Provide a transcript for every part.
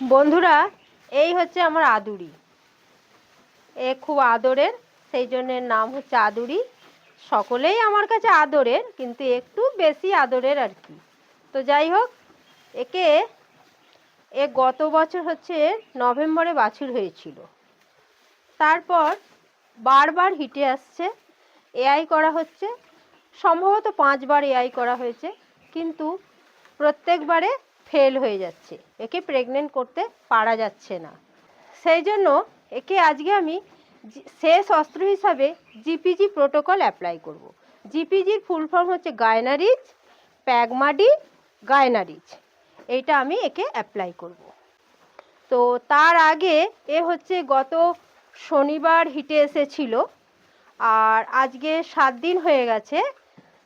বন্ধুরা, এই হচ্ছে আমার আদুরি। এ খুব আদরের, সেই জন্য নাম হচ্ছে আদুরি। সকলেই আমার কাছে আদরের, কিন্তু একটু বেশি আদরের আর কি। তো যাই হোক, একে, এ গত বছর হচ্ছে নভেম্বরে বাছুর হয়েছিল। তারপর বারবার হিটে আসছে। এআই করা হচ্ছে। সম্ভবত পাঁচবার এআই করা হয়েছে। কিন্তু প্রত্যেকবারে ফেল হয়ে যাচ্ছে। একে প্রেগনেন্ট করতে পারা যাচ্ছে না। সেই জন্য একে আজকে আমি শেষ অস্ত্র হিসাবে জিপিজি প্রোটোকল অ্যাপ্লাই করব। জিপিজির ফুল ফর্ম হচ্ছে গায়নারিজ প্যাগমাডি গায়নারিজ এইটা আমি একে অ্যাপ্লাই করব। তো তার আগে এ হচ্ছে গত শনিবার হিটে এসেছিল। আর আজকে সাত দিন হয়ে গেছে।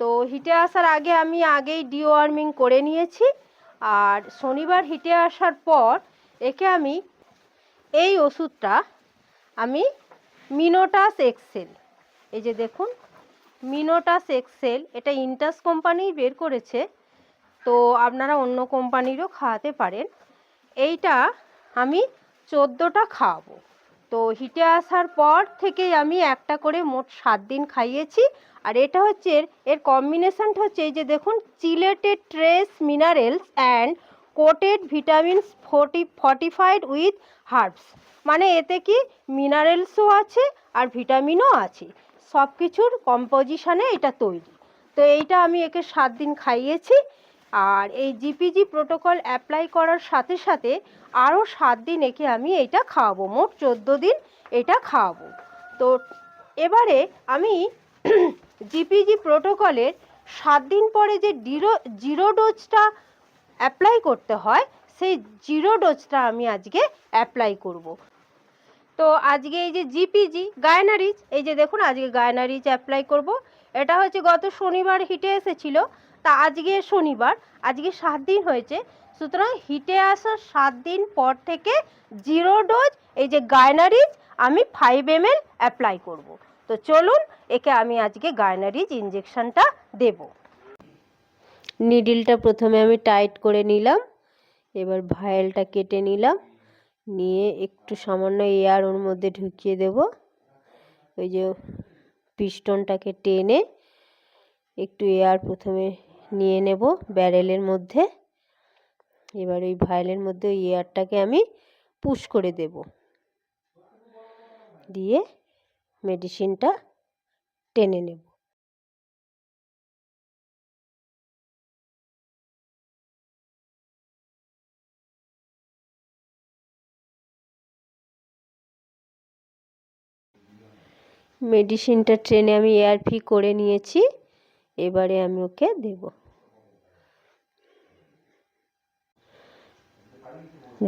তো হিটে আসার আগে আমি আগেই ডিওয়ার্মিং করে নিয়েছি। আর শনিবার হিটে আসার পর একে আমি এই ওষুধটা আমি মিনোটাস এক্সেল। এই যে দেখুন, মিনোটাস এক্সেল, এটা ইন্টাস কোম্পানি বের করেছে। তো আপনারা অন্য কোম্পানিরও খাওয়াতে পারেন। এইটা আমি চোদ্দোটা খাওয়াবো। তো হিটে আসার পর থেকেই আমি একটা করে মোট সাত দিন খাইয়েছি। আর এটা হচ্ছে এর কম্বিনেশনটা হচ্ছে এই যে দেখুন chelated trace minerals and coated vitamins forty fortified with herbs মানে এতে কি মিনারেলসও আছে আর ভিটামিনও আছে। সব কিছুর কম্পোজিশানে এটা তৈরি। তো এইটা আমি একে সাত দিন খাইয়েছি। আর এই জিপিজি প্রোটোকল অ্যাপ্লাই করার সাথে সাথে আরও সাত দিন একে আমি এটা খাওয়াবো, মোট চোদ্দ দিন এটা খাওয়াবো তো এবারে আমি জিপিজি প্রোটোকলের সাত দিন পরে যে ডিরো, জিরো ডোজটা অ্যাপ্লাই করতে হয়, সেই জিরো ডোজটা আমি আজকে অ্যাপ্লাই করব। তো আজকে এই যে জিপিজি, গায়নারিজ, এই যে দেখুন আজকে গায়নারিজ অ্যাপ্লাই করব। এটা হচ্ছে গত শনিবার হিটে এসেছিল তা আজকে শনিবার, আজকে সাত দিন হয়েছে। সুতরাং হিটে আসার সাত দিন পর থেকে জিরো ডোজ, এই যে গায়নারিজ, আমি ফাইভ এম এল অ্যাপ্লাই করব। তো চলুন, একে আমি আজকে গায়নারিজ ইঞ্জেকশনটা দেব। নিডিলটা প্রথমে আমি টাইট করে নিলাম, এবার ভায়েলটা কেটে নিলাম, নিয়ে একটু সামান্য এয়ার ওর মধ্যে ঢুকিয়ে দেব। ওই যে পিস্টনটাকে টেনে একটু এয়ার প্রথমে নিয়ে নেব ব্যারেলের মধ্যে। এবার ওই ভায়েলের মধ্যে ওই এয়ারটাকে আমি পুশ করে দেব। দিয়ে মেডিসিনটা টেনে নেব। মেডিসিনটা ট্রেনে আমি এয়ার ফি করে নিয়েছি। এবারে আমি ওকে দেব।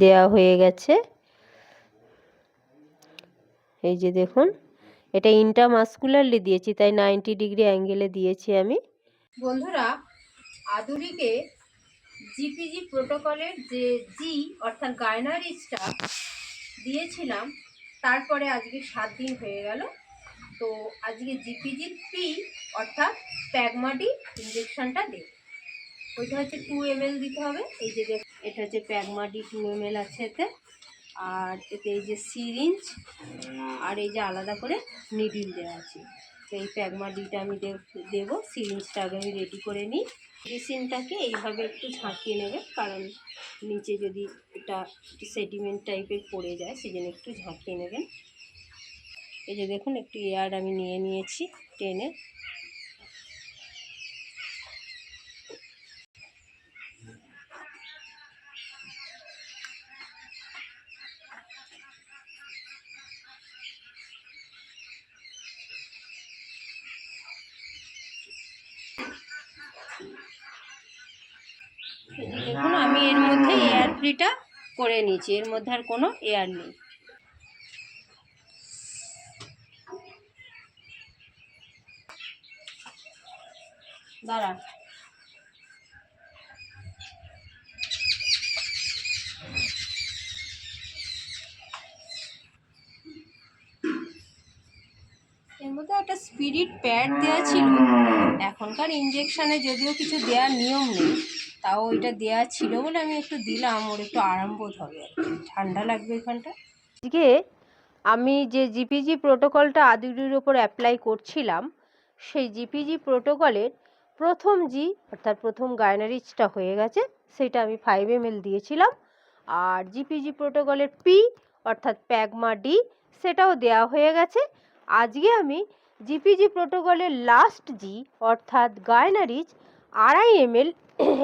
দেয়া হয়ে গেছে। এই যে দেখুন, এটা ইন্টামাস্কুলারলি দিয়েছি, তাই নাইনটি ডিগ্রি অ্যাঙ্গেলে দিয়েছি আমি। বন্ধুরা, আদুরিকে জিপিজি প্রোটোকলের যে জি অর্থাৎ গায়নারিজটা দিয়েছিলাম, তারপরে আজকে সাত দিন হয়ে গেল। তো আজকে জিপিজি পি অর্থাৎ প্যাগমাডি ইঞ্জেকশনটা দেব। ওইটা হচ্ছে টু এম দিতে হবে, এই যে এটা হচ্ছে এম আছে এতে। আর এতে এই যে সিরিঞ্জ আর এই যে আলাদা করে নিডিল দেওয়া আছে। তো এই প্যাগমাডিটা আমি দেবো সিরিঞ্জটা আগে আমি রেডি করে নিই। মেডিসিনটাকে এইভাবে একটু ঝাঁকিয়ে নেবে, কারণ নিচে যদি এটা সেডিমেন্ট টাইপের পড়ে যায়, সেজন্য একটু ঝাঁকিয়ে নেবেন। এই যে দেখুন, একটু এয়ার আমি নিয়ে নিয়েছি, টেনে এই যে দেখুন আমি এর ফ্রিটা করে নিয়েছি, এর মধ্যে আর কোনো এয়ার নেই। দাঁড়া। এর মধ্যে একটা স্পিরিট প্যাড দেওয়া ছিল। এখনকার ইঞ্জেকশনে যদিও কিছু দেওয়ার নিয়ম নেই। তাও ওইটা দেওয়া ছিল বলে আমি একটু দিলাম, ওর একটু আরাম বোধ হবে ঠান্ডা লাগবে এখানটা। আজকে আমি যে জিপিজি প্রোটোকলটা আদুরির ওপর অ্যাপ্লাই করছিলাম, সেই জিপিজি প্রোটোকলের প্রথম জি, অর্থাৎ প্রথম গায়নারিচটা হয়ে গেছে, সেটা আমি ফাইভ এম দিয়েছিলাম। আর জিপিজি প্রোটোকলের পি অর্থাৎ প্যাগমা ডি সেটাও দেওয়া হয়ে গেছে। আজকে আমি জিপিজি প্রোটোকলের লাস্ট জি, অর্থাৎ গায়নারিচ আড়াই এম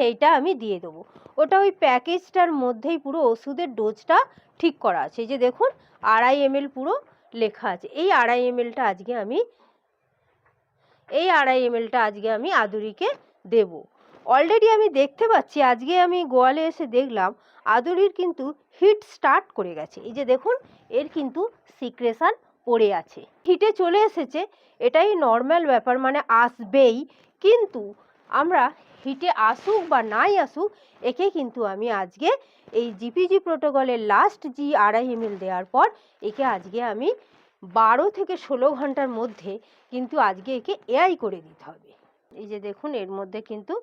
এইটা আমি দিয়ে দেবো। ওটা ওই প্যাকেজটার মধ্যেই পুরো ওষুধের ডোজটা ঠিক করা আছে। এই যে দেখুন, আড়াই এমএল পুরো লেখা আছে। এই আড়াই এমএলটা আজকে আমি, এই আড়াই এমএলটা আজকে আমি আদুরিকে দেব। অলরেডি আমি দেখতে পাচ্ছি, আজকে আমি গোয়ালে এসে দেখলাম, আদুরির কিন্তু হিট স্টার্ট করে গেছে। এই যে দেখুন, এর কিন্তু সিক্রেশন পড়ে আছে। হিটে চলে এসেছে, এটাই নর্মাল ব্যাপার মানে আসবেই। কিন্তু আমরা হিটে আসুক বা নাই আসুক, একে কিন্তু আমি আজকে এই জিপিজি প্রোটোকলের লাস্ট জি আড়াই এমএল দেওয়ার পর একে আজকে আমি বারো থেকে ষোলো ঘণ্টার মধ্যে কিন্তু আজকে একে এআই করে দিতে হবে। এই যে দেখুন, এর মধ্যে কিন্তু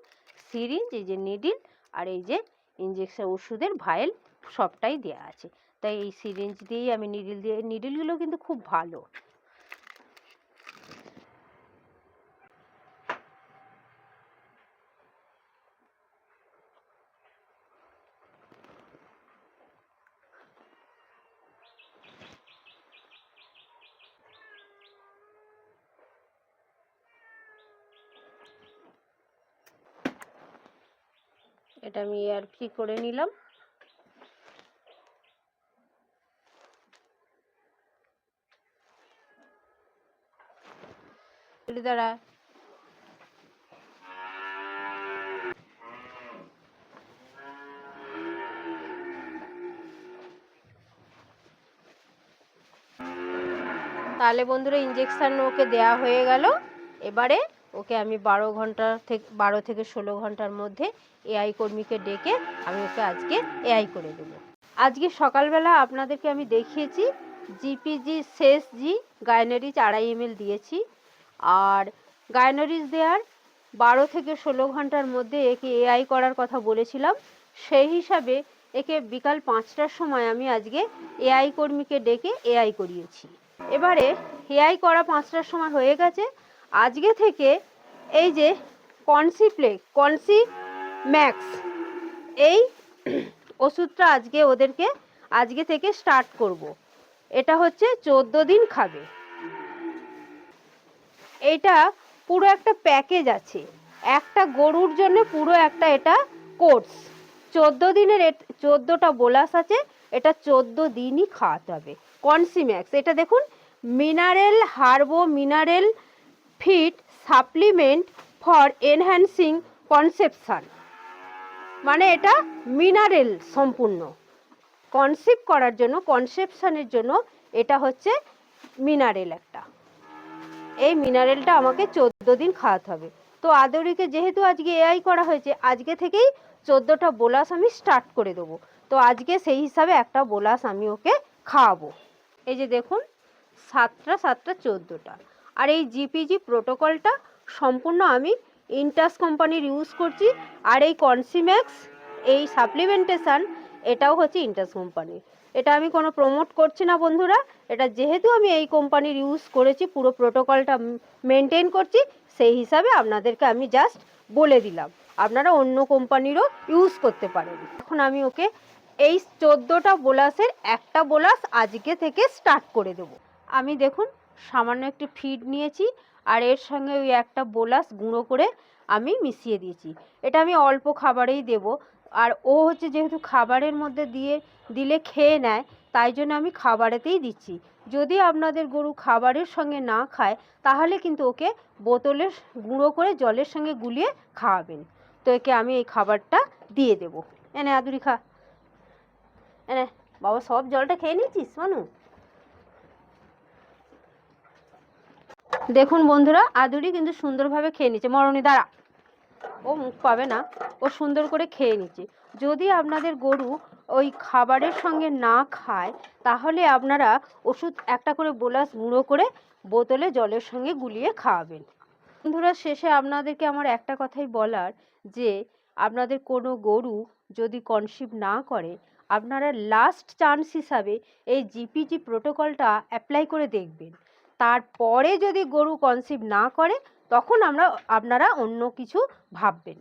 সিরিঞ্জ এই যে নিডিল আর এই যে ইঞ্জেকশন ওষুধের ভায়েল সবটাই দেওয়া আছে। তাই এই সিরিঞ্জ দিয়েই আমি নিডিল দিয়ে নিডিলগুলো কিন্তু খুব ভালো। এটা আমি এয়ার ফ্রি করে নিলাম? দ্বারা তাহলে বন্ধুরা ইঞ্জেকশন ওকে দেয়া হয়ে গেল। এবারে ওকে আমি বারো ঘণ্টা থেকে, বারো থেকে ষোলো ঘণ্টার মধ্যে এআই কর্মীকে ডেকে আমি ওকে আজকে এআই করে দেবো। আজকে সকালবেলা আপনাদেরকে আমি দেখিয়েছি জিপিজি শেষ জি গায়নারিচ আড়াই এমএল দিয়েছি। আর গায়নারিচ দেওয়ার বারো থেকে ষোলো ঘণ্টার মধ্যে একে এআই করার কথা বলেছিলাম। সেই হিসাবে একে বিকাল পাঁচটার সময় আমি আজকে এআই কর্মীকে ডেকে এআই করিয়েছি। এবারে এআই করা পাঁচটার সময় হয়ে গেছে। আজকে থেকে এই যে কনসিপ্লে, কনসি ম্যাক্স, এই ওষুধটা আজকে ওদেরকে আজকে থেকে স্টার্ট করব। এটা হচ্ছে চোদ্দ দিন খাবে। এইটা পুরো একটা প্যাকেজ আছে। একটা গরুর জন্য পুরো একটা এটা কোর্স। চোদ্দ দিনের চোদ্দোটা বোলাস আছে, এটা চোদ্দ দিনই খাওয়াতে হবে। কনসিম্যাক্স এটা দেখুন, mineral herbo mineral fit supplement for enhancing conception. মানে এটা মিনারেল সম্পূর্ণ। কনসেপ্ট করার জন্য, কনসেপশনের জন্য এটা হচ্ছে মিনারেল একটা। এই মিনারেলটা আমাকে চোদ্দ দিন খাওয়াতে হবে। তো আদরিকে যেহেতু আজকে এআই করা হয়েছে, আজকে থেকেই চোদ্দোটা বোলাস আমি স্টার্ট করে দেবো। তো আজকে সেই হিসাবে একটা বোলাস আমি ওকে খাওয়াবো। এই যে দেখুন, সাতটা সাতটা, চোদ্দোটা। আর এই জিপিজি প্রোটোকলটা সম্পূর্ণ আমি ইন্টাস কোম্পানির ইউজ করছি। আর এই কনসিম্যাক্স এই সাপ্লিমেন্টেশন এটাও হচ্ছে ইন্টাস কোম্পানির। এটা আমি কোনো প্রমোট করছি না বন্ধুরা। এটা যেহেতু আমি এই কোম্পানির ইউজ করেছি, পুরো প্রোটোকলটা মেনটেন করছি, সেই হিসাবে আপনাদেরকে আমি জাস্ট বলে দিলাম। আপনারা অন্য কোম্পানিরও ইউজ করতে পারেন। এখন আমি ওকে এই চোদ্দোটা বোলাসের একটা বোলাস আজকে থেকে স্টার্ট করে দেব। আমি দেখুন সামান্য একটি ফিড নিয়েছি আর এর সঙ্গে ওই একটা বোলাস গুঁড়ো করে আমি মিশিয়ে দিয়েছি। এটা আমি অল্প খাবারেই দেব। আর ও হচ্ছে যেহেতু খাবারের মধ্যে দিয়ে দিলে খেয়ে নেয়, তাই জন্য আমি খাবারেতেই দিচ্ছি। যদি আপনাদের গরু খাবারের সঙ্গে না খায়, তাহলে কিন্তু ওকে বোতলে গুঁড়ো করে জলের সঙ্গে গুলিয়ে খাওয়াবেন। তো একে আমি এই খাবারটা দিয়ে দেবো। এনে আদুরি খা এনে, বাবা সব জলটা খেয়ে নিয়েছিস, মানু? দেখুন বন্ধুরা, আদুরি কিন্তু সুন্দরভাবে খেয়ে নিচ্ছে। মরণি দাঁড়া। ও মুখ পাবে না, ও সুন্দর করে খেয়ে নিচ্ছে। যদি আপনাদের গরু ওই খাবারের সঙ্গে না খায়, তাহলে আপনারা ওষুধ একটা করে বোলাস গুঁড়ো করে বোতলে জলের সঙ্গে গুলিয়ে খাওয়াবেন। বন্ধুরা, শেষে আপনাদেরকে আমার একটা কথাই বলার, যে আপনাদের কোনো গরু যদি কনসিভ না করে, আপনারা লাস্ট চান্স হিসাবে এই জিপিজি প্রোটোকলটা অ্যাপ্লাই করে দেখবেন। তারপরে যদি গরু কনসিভ না করে তখন আমরা আপনারা অন্য কিছু ভাববেন।